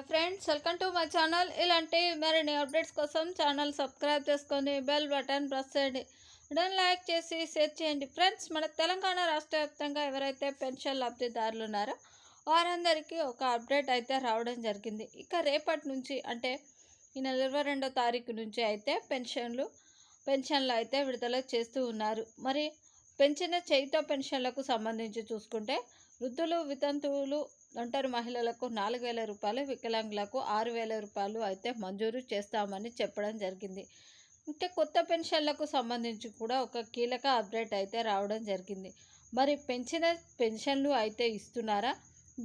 Friends welcome to my channel ఇలాంటి మరిన్ని updates కోసం ఛానల్ సబ్స్క్రైబ్ చేసుకొని బెల్ బటన్ ప్రెస్ చేయండి డన్ లైక్ చేసి షేర్ చేయండి ఫ్రెండ్స్ మన తెలంగాణ రాష్ట్ర వ్యాప్తంగా ఎవరైతే పెన్షన్ లబ్ధిదారులు ఉన్నారో వారందరికీ ఒక అప్డేట్ అయితే రావడం జరిగింది. ఇక రేపటి నుంచి అంటే ఈ నెల ఇరవై రెండో తారీఖు నుంచి అయితే పెన్షన్లు పెన్షన్లు అయితే విడుదల చేస్తూ ఉన్నారు. మరి పెంచిన చేయిత పెన్షన్లకు సంబంధించి చూసుకుంటే వృద్ధులు వితంతువులు ఒంటరి మహిళలకు నాలుగు వేల రూపాయలు వికలాంగులకు ఆరు వేల రూపాయలు అయితే మంజూరు చేస్తామని చెప్పడం జరిగింది. ఇంకా కొత్త పెన్షన్లకు సంబంధించి కూడా ఒక కీలక అప్డేట్ అయితే రావడం జరిగింది. మరి పెంచిన పెన్షన్లు అయితే ఇస్తున్నారా?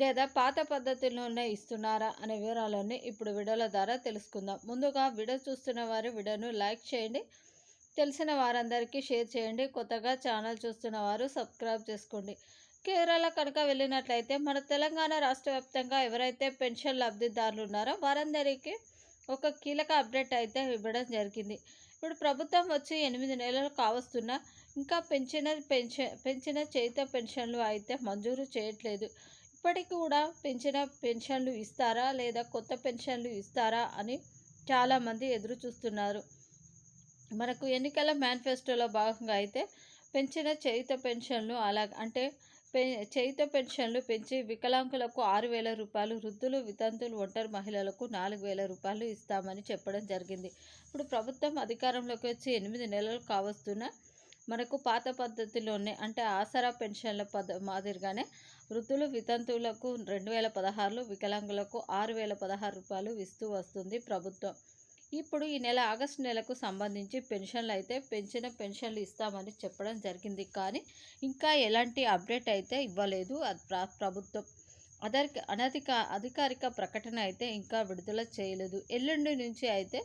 లేదా పాత పద్ధతిలోనే ఇస్తున్నారా? అనే వివరాలన్నీ ఇప్పుడు వీడియోల ద్వారా తెలుసుకుందాం. ముందుగా వీడియో చూస్తున్న వారు వీడియోను లైక్ చేయండి. తెలిసిన వారందరికీ షేర్ చేయండి. కొత్తగా ఛానల్ చూస్తున్న వారు సబ్స్క్రైబ్ చేసుకోండి. కేరళ కనుక వెళ్ళినట్లయితే మన తెలంగాణ రాష్ట్ర వ్యాప్తంగా ఎవరైతే పెన్షన్ లబ్ధిదారులు ఉన్నారో వారందరికీ ఒక కీలక అప్డేట్ అయితే ఇవ్వడం జరిగింది. ఇప్పుడు ప్రభుత్వం వచ్చి ఎనిమిది నెలలు కావస్తున్నా ఇంకా పెంచిన పెన్షన్ పెంచిన చేత పెన్షన్లు అయితే మంజూరు చేయట్లేదు. ఇప్పటికి కూడా పెంచిన పెన్షన్లు ఇస్తారా లేదా కొత్త పెన్షన్లు ఇస్తారా అని చాలామంది ఎదురు చూస్తున్నారు మనకు ఎన్నికల మేనిఫెస్టోలో భాగంగా అయితే పెంచిన చేయుత పెన్షన్లు అలా అంటే పె చేయుత పెన్షన్లు పెంచి వికలాంగులకు ఆరు వేల రూపాయలు వృద్ధులు వితంతులు ఒంటరి మహిళలకు నాలుగు వేల రూపాయలు ఇస్తామని చెప్పడం జరిగింది. ఇప్పుడు ప్రభుత్వం అధికారంలోకి వచ్చి ఎనిమిది నెలలు కావస్తున్న మనకు పాత పద్ధతిలోనే అంటే ఆసరా పెన్షన్ల పద మాదిరిగానే వృద్ధులు వితంతువులకు రెండు వేల పదహారులు వికలాంగులకు ఆరు వేల పదహారు రూపాయలు ఇస్తూ వస్తుంది ప్రభుత్వం. ఇప్పుడు ఈ నెల ఆగస్టు నెలకు సంబంధించి పెన్షన్లు అయితే పెంచిన పెన్షన్లు ఇస్తామని చెప్పడం జరిగింది. కానీ ఇంకా ఎలాంటి అప్డేట్ అయితే ఇవ్వలేదు. ప్రభుత్వం అదర్ అనధిక అధికారిక ప్రకటన అయితే ఇంకా విడుదల చేయలేదు. ఎల్లుండి నుంచి అయితే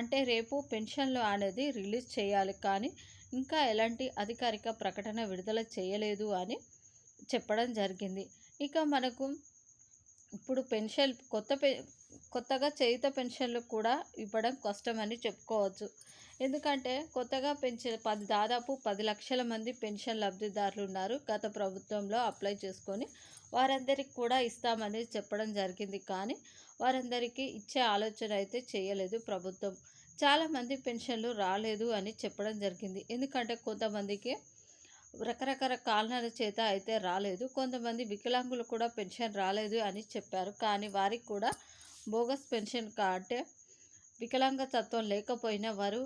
అంటే రేపు పెన్షన్లు అనేది రిలీజ్ చేయాలి. కానీ ఇంకా ఎలాంటి అధికారిక ప్రకటన విడుదల చేయలేదు అని చెప్పడం జరిగింది. ఇక మనకు ఇప్పుడు పెన్షన్ కొత్త పె కొత్తగా చేయుత పెన్షన్లు కూడా ఇవ్వడం కష్టమని చెప్పుకోవచ్చు. ఎందుకంటే కొత్తగా పెంచే పది దాదాపు పది లక్షల మంది పెన్షన్ లబ్ధిదారులు ఉన్నారు. గత ప్రభుత్వంలో అప్లై చేసుకొని వారందరికి కూడా ఇస్తామని చెప్పడం జరిగింది. కానీ వారందరికీ ఇచ్చే ఆలోచన అయితే చేయలేదు ప్రభుత్వం. చాలామంది పెన్షన్లు రాలేదు అని చెప్పడం జరిగింది. ఎందుకంటే కొంతమందికి రకరకాల కారణాల చేత అయితే రాలేదు. కొంతమంది వికలాంగులు కూడా పెన్షన్ రాలేదు అని చెప్పారు. కానీ వారికి కూడా బోగస్ పెన్షన్ కార్డ్ వికలాంగతత్వం లేకపోయినా వారు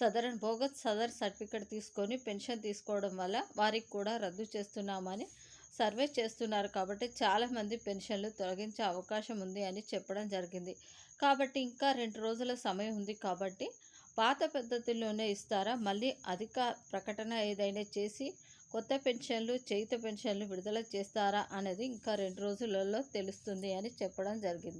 సదరన్ బోగస్ సదర్ సర్టిఫికేట్ తీసుకొని పెన్షన్ తీసుకోవడం వల్ల వారికి కూడా రద్దు చేస్తున్నామని సర్వే చేస్తున్నారు. కాబట్టి చాలామంది పెన్షన్లు తొలగించే అవకాశం ఉంది అని చెప్పడం జరిగింది. కాబట్టి ఇంకా రెండు రోజుల సమయం ఉంది కాబట్టి పాత పద్ధతిలోనే ఇస్తారా? మళ్ళీ అధిక ప్రకటన ఏదైనా చేసి కొత్త పెన్షన్లు చేయుత పెన్షన్లు విడుదల చేస్తారా? అనేది ఇంకా రెండు రోజులలో తెలుస్తుంది అని చెప్పడం జరిగింది.